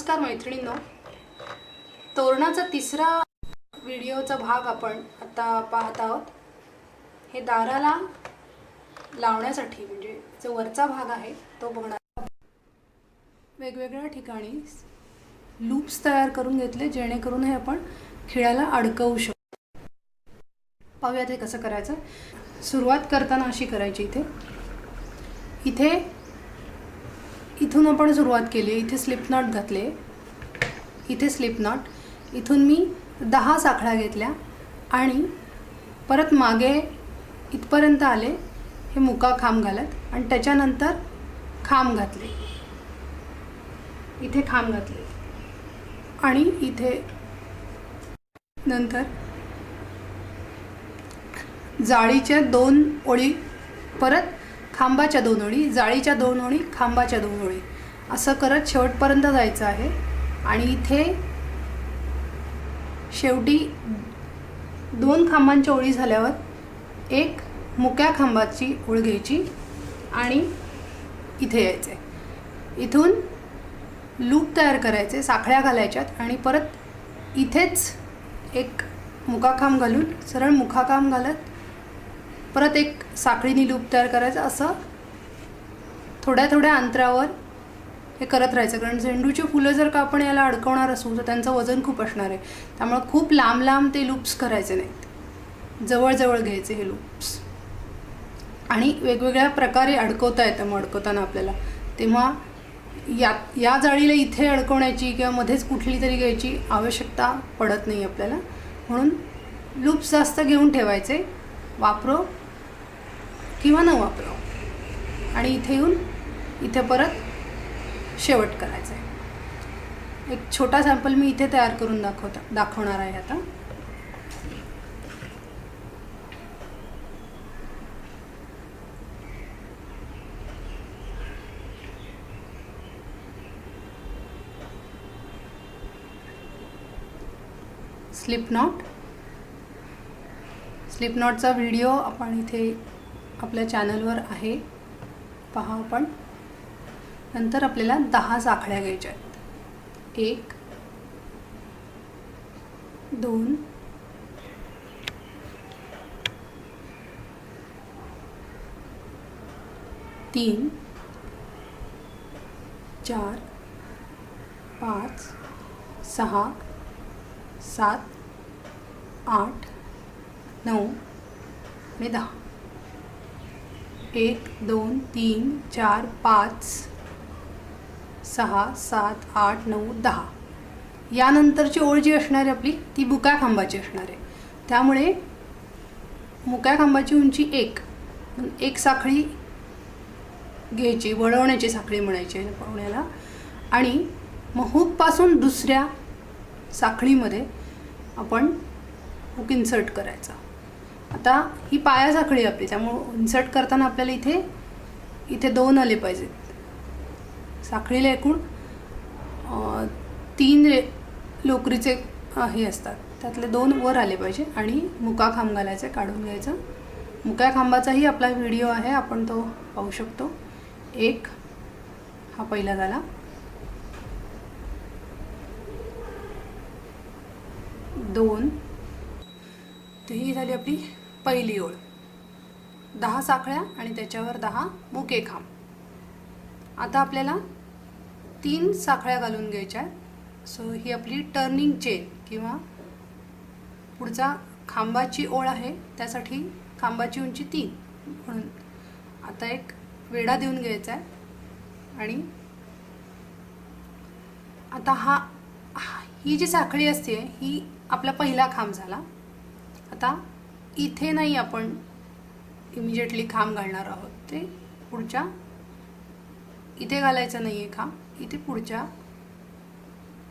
नमस्कार मैत्रिणींनो. तोरणाचा तिसरा व्हिडिओचा भाग आपण आता पाहत आहोत. हे दाराला लावण्यासाठी म्हणजे जो वरचा भाग आहे तो बघणार वेगवेगळ्या ठिकाणी लूप्स तयार करून घेतले जेणेकरून हे आपण खिळ्याला अडकवू शकतो. पाहूयात हे कसं करायचं. सुरुवात करताना अशी करायची इथे. इथे इथून आपण सुरुवात केली. इथे स्लिप नॉट घातले. इथे स्लिप नॉट इथून मी दहा साखळ्या घेतल्या आणि परत मागे इथपर्यंत आले. हे मुका खांब घालत आणि त्याच्यानंतर खांब घातले. इथे खांब घातले. आणि इथे नंतर जाळीच्या दोन ओळी परत खांबाच्या दोन ओळी जाळीच्या दोन ओळी खांबाच्या दोन ओळी असं करत शेवटपर्यंत जायचं आहे. आणि इथे शेवटी दोन खांबांच्या ओळी झाल्यावर एक मुक्या खांबाची ओळ घ्यायची आणि इथे यायचे. इथून लूप तयार करायचे साखळ्या घालायच्यात आणि परत इथेच एक मुकाखांब घालून सरळ मुखाखांब घालत परत एक साखळीनी लूप तयार करायचं असं थोड्या थोड्या अंतरावर हे करत राहायचं. कारण झेंडूची फुलं जर का आपण याला अडकवणार असू तर त्यांचं वजन खूप असणार आहे. त्यामुळं खूप लांब लांब ते लूप्स करायचे नाहीत. जवळजवळ घ्यायचे हे लूप्स. आणि वेगवेगळ्या प्रकारे अडकवता येतं मग अडकवताना आपल्याला. तेव्हा या या जाळीला इथे अडकवण्याची किंवा मध्येच कुठली तरी घ्यायची आवश्यकता पडत नाही आपल्याला. म्हणून लूप्स जास्त घेऊन ठेवायचे. वापरो. किंवा न वापरो आणि इथे येऊन इथे परत शेवट करायचं आहे एक छोटा सॅम्पल मी इथे तयार करून दाखवता दाखवणार आहे आता. स्लिप नॉट स्लिप नॉटचा व्हिडिओ आपण इथे आपल्या चॅनलवर आहे. पहा आपण. नंतर आपल्याला दहा साखळ्या घ्यायच्या आहेत. एक दोन तीन चार पाच सहा सात आठ नऊ आणि दहा. एक दोन तीन चार पाच सहा सात आठ नऊ दहा. यानंतरची ओळ जी असणार आहे आपली ती बुक्या खांबाची असणार आहे. त्यामुळे मुक्या खांबाची उंची एक. एक साखळी घ्यायची वळवण्याची साखळी म्हणायची आहे पाहुण्याला. आणि मग हुकपासून दुसऱ्या साखळीमध्ये आपण हुक इन्सर्ट करायचा. आता ही पाया साखळी आपली त्यामुळं इन्सर्ट करताना आपल्याला इथे इथे दोन आले पाहिजेत. साखळीला एकूण तीन रे लोकरीचे हे असतात. त्यातले दोन वर आले पाहिजे आणि मुका खांब घालायचा काढून घ्यायचा. मुक्या खांबाचाही आपला व्हिडिओ आहे आपण तो पाहू शकतो. एक हा पहिला झाला. दोन. तर ही झाली आपली पहिली ओळ. दहा साखळ्या आणि त्याच्यावर दहा मुके खांब. आता आपल्याला तीन साखळ्या घालून घ्यायच्या आहेत. सो ही आपली टर्निंग चेन किंवा पुढचा खांबाची ओळ आहे. त्यासाठी खांबाची उंची तीन म्हणून आता एक वेढा देऊन घ्यायचा आहे. आणि आता हा ही जी साखळी असते ही आपला पहिला खांब झाला. आता इथे नाही आपण इमिजिएटली खांब घालणार आहोत. ते पुढच्या इथे घालायचं नाही आहे खांब इथे पुढच्या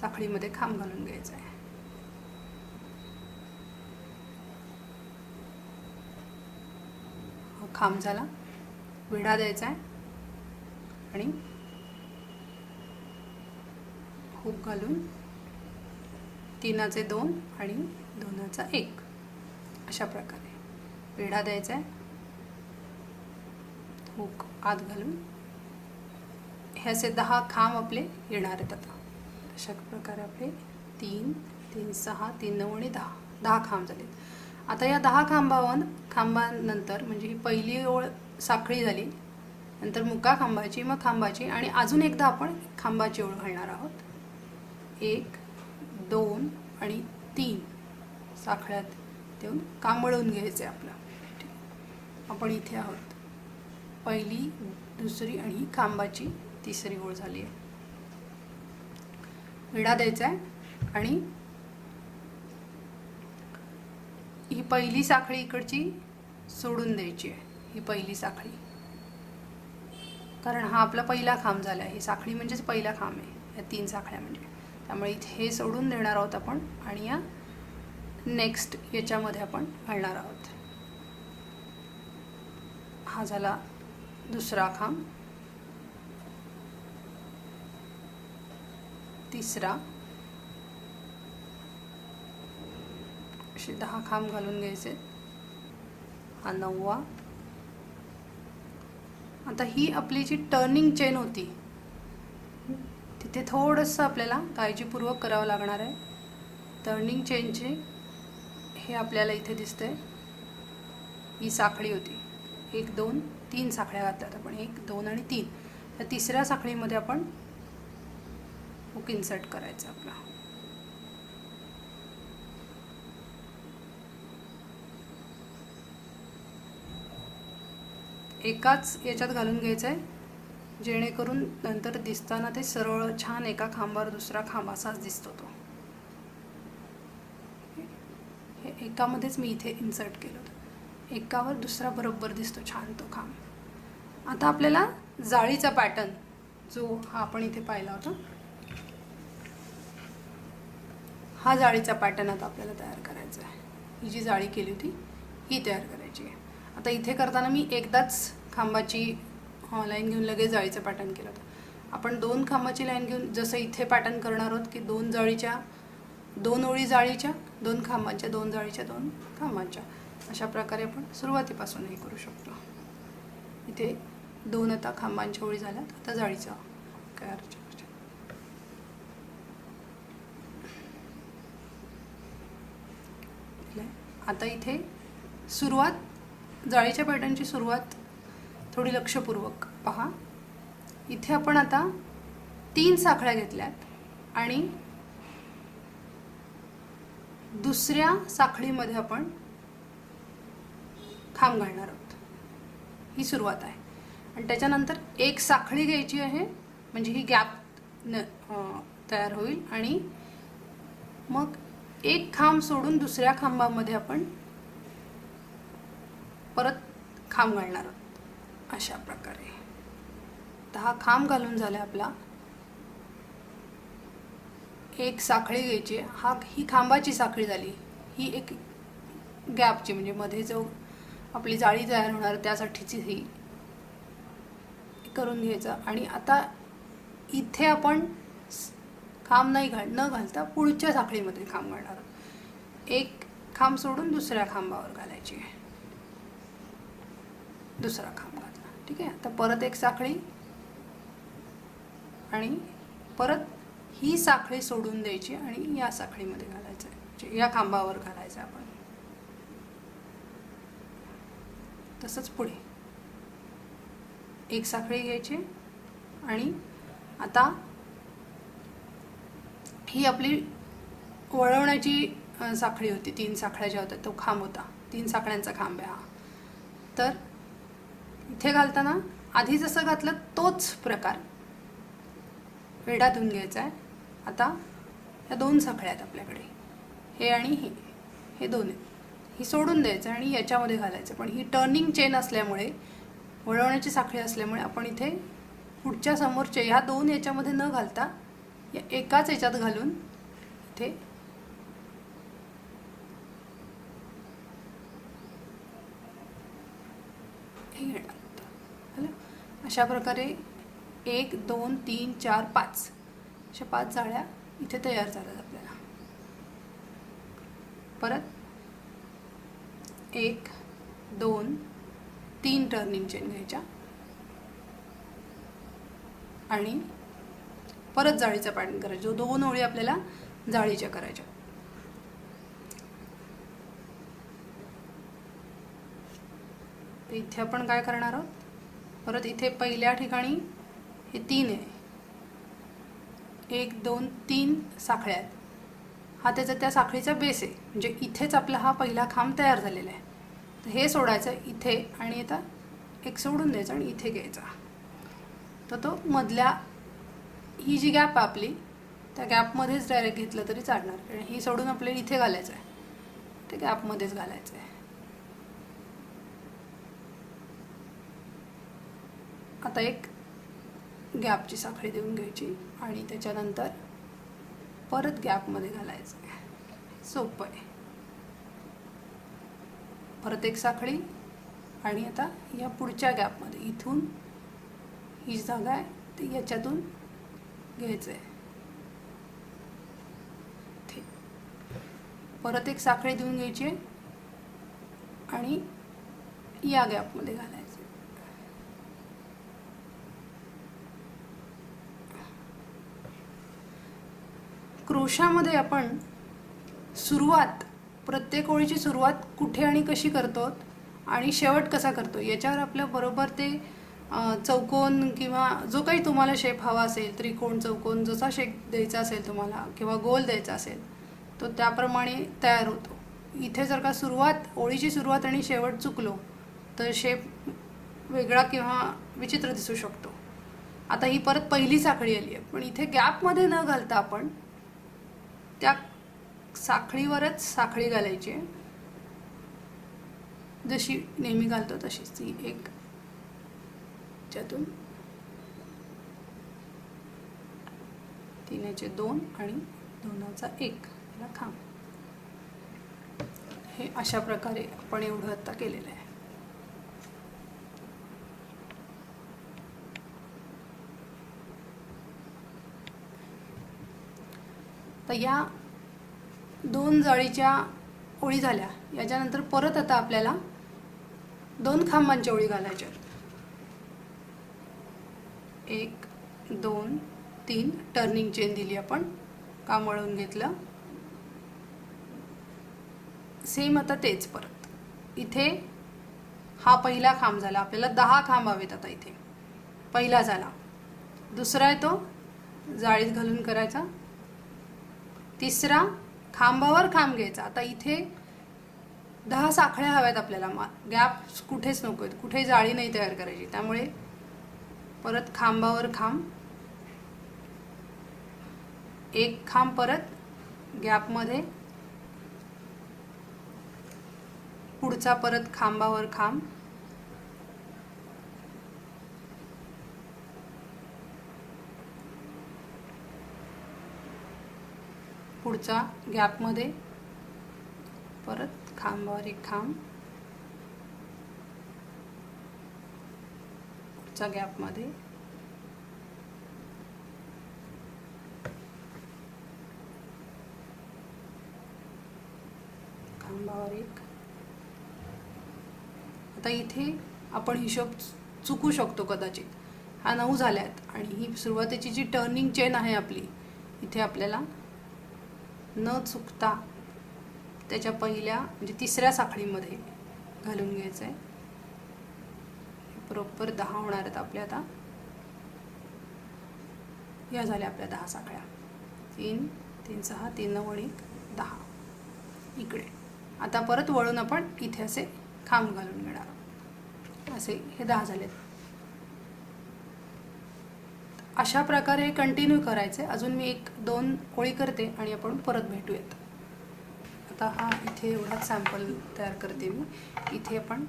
साखळीमध्ये खांब घालून घ्यायचा आहे. हो, खांब झाला. विडा द्यायचा आहे. आणि हुक घालून तीनाचे दोन आणि दोनाचा एक. अशा प्रकारे. पेढा द्यायचा आहे हुक आत घालून. हे असे दहा खांब आपले येणार आहेत आता. अशा प्रकारे आपले तीन तीन सहा तीन नऊ आणि दहा. दहा खांब झालेत. आता या दहा खांबावर खांबानंतर म्हणजे ही पहिली ओळ साखळी झाली. नंतर मुका खांबाची मग खांबाची आणि अजून एकदा आपण खांबाची ओळ घालणार आहोत. एक दोन आणि तीन साखळ्यात देऊन कांबळून आहे आपलं. आपण इथे आहोत. पहिली दुसरी आणि खांबाची तिसरी ओळ झाली आहे. विडा द्यायचा आहे आणि ही पहिली साखळी इकडची सोडून द्यायची आहे. ही पहिली साखळी. कारण हा आपला पहिला खांब झाला आहे ही साखळी म्हणजेच पहिला खांब आहे. या तीन साखळ्या म्हणजे. त्यामुळे इथे हे सोडून देणार आहोत आपण आणि या नेक्स्ट याच्यामध्ये आपण घालणार आहोत. हा झाला दुसरा खांब. तिसरा. असे दहा खांब घालून घ्यायचे. हा नववा. आता ही आपली जी टर्निंग चेन होती तिथे थोडंसं आपल्याला काळजीपूर्वक करावं लागणार आहे. टर्निंग चेनचे हे आपल्याला इथे दिसतंय. ही साखळी होती. एक दोन तीन साखळ्या घातल्यात आपण. एक दोन आणि तीन. तर तिसऱ्या साखळीमध्ये आपण हुक इन्सर्ट करायचं आपला. एकाच याच्यात घालून घ्यायचं आहे जेणेकरून नंतर दिसताना ते सरळ छान एका खांबावर दुसरा खांब असाच दिसतो तो हे एकामध्येच मी इथे इन्सर्ट केलं होतं. एकावर दुसरा बरोबर दिसतो छान तो खांब. आता आपल्याला जाळीचा पॅटर्न जो हा आपण इथे पाहिला होता हा जाळीचा पॅटर्न आता आपल्याला तयार करायचा आहे. ही जी जाळी केली होती ही तयार करायची आहे. आता इथे करताना मी एकदाच खांबाची लाईन घेऊन लगेच जाळीचं पॅटर्न केलं होतं. आपण दोन खांबाची लाईन घेऊन जसं इथे पॅटर्न करणार आहोत की दोन जाळीच्या दोन ओळी जाळीच्या दोन खांबांच्या दोन जाळीच्या दोन खांबांच्या अशा प्रकारे आपण सुरुवातीपासून हे करू शकतो. इथे दोन आता खांबांच्या ओळी झाल्यात आता जाळीचा काय आता इथे सुरुवात जाळीच्या पॅटर्नची सुरुवात थोडी लक्षपूर्वक पहा. इथे आपण आता तीन साखळ्या घेतल्यात आणि दुसऱ्या साखळीमध्ये आपण खांब घालणार आहोत. ही सुरुवात आहे. आणि त्याच्यानंतर एक साखळी घ्यायची आहे. म्हणजे ही गॅप न तयार होईल. आणि मग एक खांब सोडून दुसऱ्या खांबामध्ये आपण परत खांब घालणार आहोत. अशा प्रकारे. तर हा खांब घालून झाला आपला एक साखळी घ्यायची. हा ही खांबाची साखळी झाली. ही एक गॅपची म्हणजे मध्ये जो आपली जाळी तयार होणार त्यासाठीची ही करून घ्यायचं. आणि आता इथे आपण खांब नाही घाल न घालता पुढच्या साखळीमध्ये खांब घालणार. आहोत. एक खांब सोडून दुसऱ्या खांबावर घालायची. दुसरा खांब घातला ठीक आहे? आता परत एक साखळी. आणि परत ही साखळी सोडून द्यायची आणि या साखळीमध्ये घालायचं आहे. म्हणजे या खांबावर घालायचं आहे आपण. तसंच पुढे. एक साखळी घ्यायची आणि आता ही आपली वळवण्याची साखळी होती. तीन साखळ्या ज्या होत्या तो खांब होता. तीन साखळ्यांचा खांब आहे हा. तर इथे घालताना आधी जसं घातलं तोच प्रकार वेढा धुवून घ्यायचा आहे. आता या दोन साखळ्या आहेत आपल्याकडे. हे आणि हे. हे दोन आहेत. ही सोडून द्यायचं आणि याच्यामध्ये घालायचं. पण ही टर्निंग चेन असल्यामुळे वळवण्याची साखळी असल्यामुळे आपण इथे पुढच्या समोरच्या ह्या दोन याच्यामध्ये न घालता या एकाच याच्यात घालून इथे हे घेणार अशा प्रकारे एक दोन तीन चार पाच. अशा पाच जाळ्या इथे तयार झाल्यात आपल्याला. परत एक दोन तीन टर्निंग चेन घ्यायच्या. आणि परत जाळीचा पॅटर्न करायचा. जो दोन ओळी आपल्याला जाळीच्या करायच्या. इथे आपण काय करणार आहोत? परत इथे पहिल्या ठिकाणी हे तीन आहे. एक दोन तीन साखळ्या आहेत. हा त्याचा त्या साखळीचा बेस आहे. म्हणजे इथेच आपला हा पहिला खांब तयार झालेला आहे. तर हे सोडायचं इथे आणि आता एक सोडून द्यायचा आणि इथे घ्यायचा. तर तो मधल्या ही जी गॅप आहे आपली त्या गॅपमध्येच डायरेक्ट घेतलं तरी चालणार. कारण ही सोडून आपल्याला इथे घालायचं आहे ते गॅपमध्येच घालायचं आहे आता एक गॅपची साखळी देऊन घ्यायची आणि त्याच्यानंतर परत गॅपमध्ये घालायचं. आहे सोपं आहे. परत एक साखळी आणि आता या पुढच्या गॅपमध्ये इथून ही जागा आहे ती याच्यातून घ्यायचं आहे ठीक. परत एक साखळी देऊन घ्यायची आहे आणि या गॅपमध्ये घालायचं. क्रोशामध्ये आपण सुरुवात प्रत्येक ओळीची सुरुवात कुठे आणि कशी करतो आणि शेवट कसा करतो याच्यावर आपल्या बरोबर ते चौकोन किंवा जो काही तुम्हाला शेप हवा असेल त्रिकोण चौकोन जसा शेप द्यायचा असेल तुम्हाला किंवा गोल द्यायचा असेल तो त्याप्रमाणे तयार होतो. इथे जर का सुरुवात ओळीची सुरुवात आणि शेवट चुकलो तर शेप वेगळा किंवा विचित्र दिसू शकतो. आता ही परत पहिली साखळी आली आहे पण इथे गॅपमध्ये न घालता आपण त्या साखळीवरच साखळी घालायची. आहे जशी नेहमी घालतो तशीच ती एक त्यातून तिनेचे दोन आणि दोनाचा एक. याला खांब. हे अशा प्रकारे आपण एवढं आत्ता केलेलं आहे. तर या दोन जाळीच्या ओळी झाल्या. याच्यानंतर परत आता आपल्याला दोन खांबांच्या ओळी घालायच्या आहेत. एक दोन तीन. टर्निंग चेन दिली आपण. काम वळून घेतलं? सेम आता तेच परत. इथे हा पहिला खांब झाला. आपल्याला दहा खांब हवेत आता इथे. पहिला झाला. दुसरा आहे तो जाळीत घालून करायचा. तिसरा खांबावर खांब घ्यायचा. आता इथे दहा साखळ्या हव्यात आपल्याला. मा गॅप कुठेच नको आहेत कुठे जाळी नाही तयार करायची. त्यामुळे परत खांबावर खांब. एक खांब परत गॅपमध्ये. पुढचा परत खांबावर खांब. पुढच्या गॅपमध्ये परत खांबावर एक खांब. पुढच्या गॅपमध्ये. खांबावर एक. आता इथे आपण हिशोब चुकू शकतो कदाचित. हा नऊ झाल्यात आणि ही सुरुवातीची जी टर्निंग चेन आहे आपली इथे आपल्याला न चुकता त्याच्या पहिल्या म्हणजे तिसऱ्या साखळीमध्ये घालून घ्यायचं आहे बरोबर दहा होणार आहेत आपल्या आता. या झाल्या आपल्या दहा साखळ्या. तीन तीन सहा तीन नऊ आणि एक, दहा. इकडे. आता परत वळून आपण इथे असे खांब घालून घेणार. असे हे दहा झालेत. अशा प्रकारे कंटिन्यू करायचे. अजून मी एक दोन ओळी करते आणि आपण परत भेटूयात. आता हा इथे एवढाच सॅम्पल तयार करते मी. इथे आपण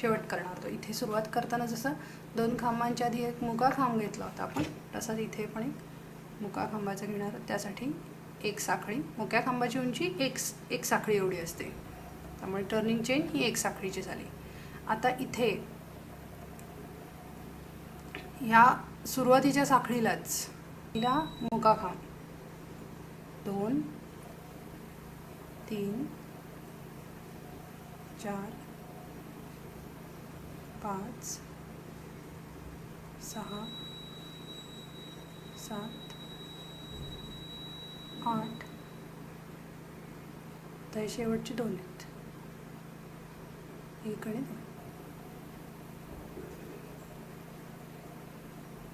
शेवट करणार होतो इथे सुरुवात करताना जसं दोन खांबांच्या आधी एक मुका खांब घेतला होता आपण तसाच इथे पण एक मुका खांबाचा घेणार आहोत. त्यासाठी एक साखळी. मुक्या खांबाची उंची एक एक साखळी एवढी असते. त्यामुळे टर्निंग चेन ही एक साखळीची झाली. आता इथे ह्या सुरुवातीच्या साखळीलाच तिला मुका खा. दोन तीन चार पाच सहा सात आठ. तर शेवटची शेवटचे दोन आहेत. एक आणि दोन.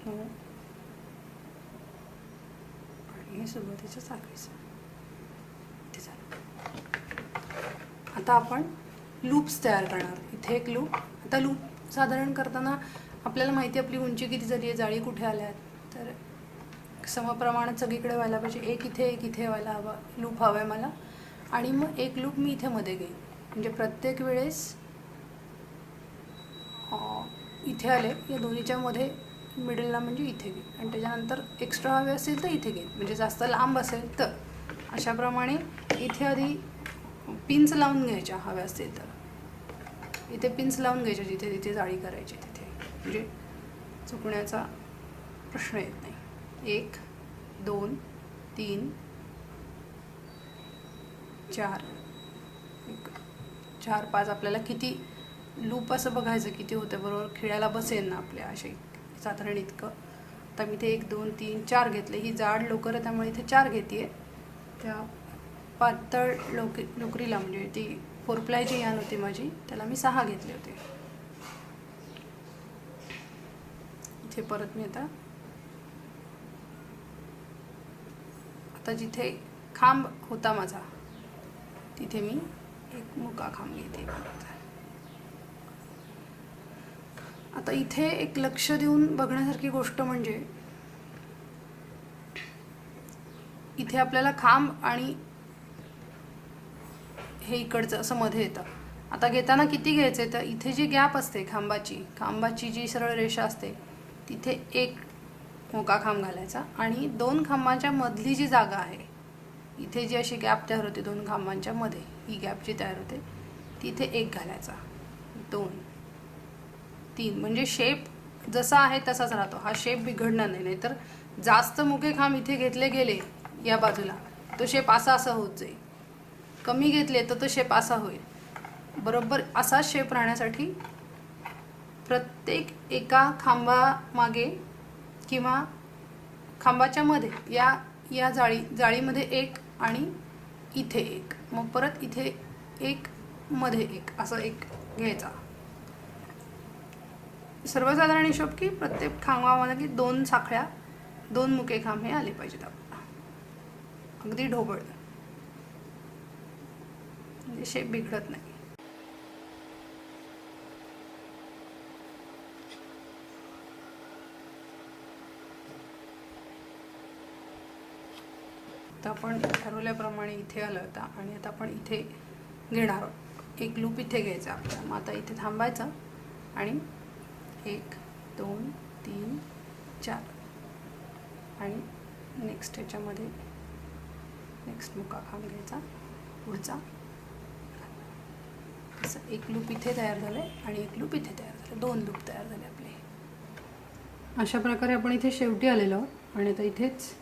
हो आणि हे सुरुवातीचं साखळीचं इथे झालं. आता आपण लूप्स तयार करणार. इथे एक लूप. आता लूप साधारण करताना आपल्याला माहिती आहे आपली उंची किती झाली आहे जाळी कुठे आल्या आहेत. तर समप्रमाणात सगळीकडे व्हायला पाहिजे. एक इथे एक इथे व्हायला हवा. लूप हवा आहे मला. आणि मग एक लूप मी इथे मध्ये घेईन. म्हणजे प्रत्येक वेळेस इथे आले. या दोन्हीच्या मध्ये मिडलला म्हणजे इथे घेईन आणि त्याच्यानंतर एक्स्ट्रा हवे असेल तर इथे घेईन म्हणजे जास्त लांब असेल तर. अशाप्रमाणे इथे आधी पिन्स लावून घ्यायच्या हव्या असतील तर. इथे पिन्स लावून घ्यायच्या जिथे तिथे जाळी करायची तिथे. म्हणजे चुकण्याचा प्रश्न येत नाही. एक दोन तीन चार. एक चार पाच. आपल्याला किती लूप असं बघायचं किती होतं बरोबर? खिळ्याला बसेल ना आपल्या असे साधारण इतकं. आता मी ते एक दोन तीन चार घेतले. ही जाड लोकर आहे त्यामुळे इथे चार घेते त्या पातळ लोक लोकरीला म्हणजे ती फोरप्लाय जी यान होती माझी त्याला मी सहा घेतले होते. इथे परत मी आता आता जिथे खांब होता माझा तिथे मी एक मुका खांब घेते आता इथे एक लक्ष देऊन बघण्यासारखी गोष्ट म्हणजे इथे आपल्याला खांब आणि हे इकडचं असं मध्ये येतं. आता घेताना किती घ्यायचे? तर इथे जी गॅप असते खांबाची खांबाची जी सरळ रेषा असते तिथे एक मोका खांब घालायचा आणि दोन खांबांच्या मधली जी जागा आहे इथे जी अशी गॅप तयार होते दोन खांबांच्या मध्ये ही गॅप जी तयार होते तिथे एक घालायचा. दोन. तीन. म्हणजे शेप जसा आहे तसाच राहतो. हा शेप बिघडणार नाही. नाहीतर जास्त मुके खांब इथे घेतले गेले या बाजूला तो शेप असा असा होत जाईल. कमी घेतले तर तो शेप असा होईल. बरोबर असाच शेप राहण्यासाठी प्रत्येक एका खांबामागे किंवा खांबाच्या मध्ये या या जाळी जाळीमध्ये एक आणि इथे एक. मग परत इथे एक मध्ये एक. असं एक घ्यायचा. सर्वसाधारण हिशोब की प्रत्येक खांबामध्ये की दोन साखळ्या दोन मुके खांब हे आले पाहिजेत आपल्याला. अगदी ढोबळ. म्हणजे शेप बिघडत नाही. तर आपण ठरवल्याप्रमाणे इथे आलं होता आणि आता आपण इथे घेणार आहोत. एक लूप इथे घ्यायचा आपल्याला. मग आता इथे थांबायचं आणि एक दोन तीन चार. आणि नेक्स्ट ह्याच्यामध्ये नेक्स्ट मुका खांब घ्यायचा. पुढचा. असं एक लूप इथे तयार झालं आहे आणि एक लूप इथे तयार झालं दोन लूप तयार झाले आपले. अशा प्रकारे आपण इथे शेवटी आलेलो आहोत. आणि आता इथेच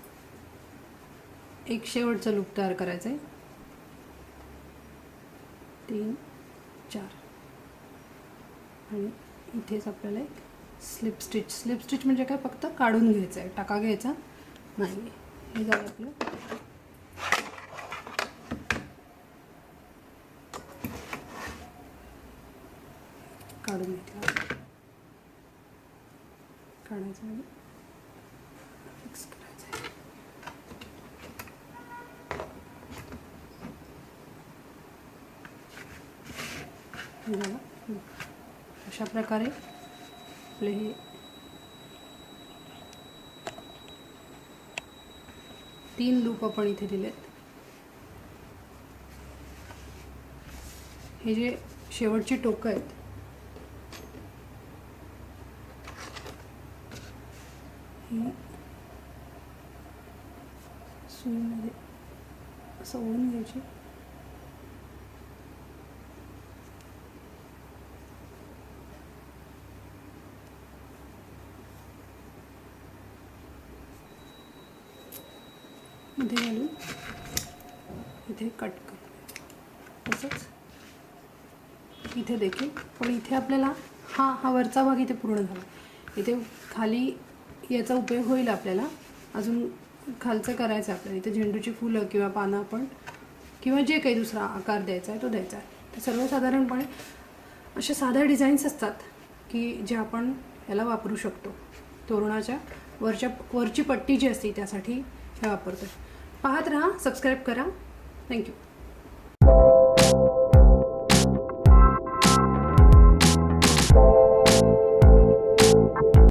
एक शेवटचं लूप तयार करायचं आहे तीन चार. आणि इथेच आपल्याला एक स्लिप स्टिच स्लिप स्टिच म्हणजे काय? फक्त काढून घ्यायचं आहे. टाका घ्यायचा नाही हे झालं आपलं. काढून घेतलं. काढायचं म्हणजे आणि फिक्स करायचं आहे. झालं. अशा प्रकारे आपले हे तीन लूप आपण इथे दिलेत. हे जे शेवटची टोकं आहेत सुईमध्ये असं ओढून घ्यायची मध्ये घालून इथे कट करू. तसंच इथे देखील. पण इथे आपल्याला हा हा वरचा भाग इथे पूर्ण झाला. इथे खाली याचा उपयोग होईल आपल्याला. अजून खालचं करायचं आहे आपल्याला. इथे झेंडूची फुलं किंवा पानं आपण किंवा जे काही दुसरा आकार द्यायचा आहे तो द्यायचा आहे. तर सर्वसाधारणपणे अशा साध्या डिझाईन्स असतात की जे आपण याला वापरू शकतो. तोरणाच्या वरच्या वरची पट्टी जी असते त्यासाठी हे वापरतो पाहत राहा सबस्क्राईब करा. Thank you.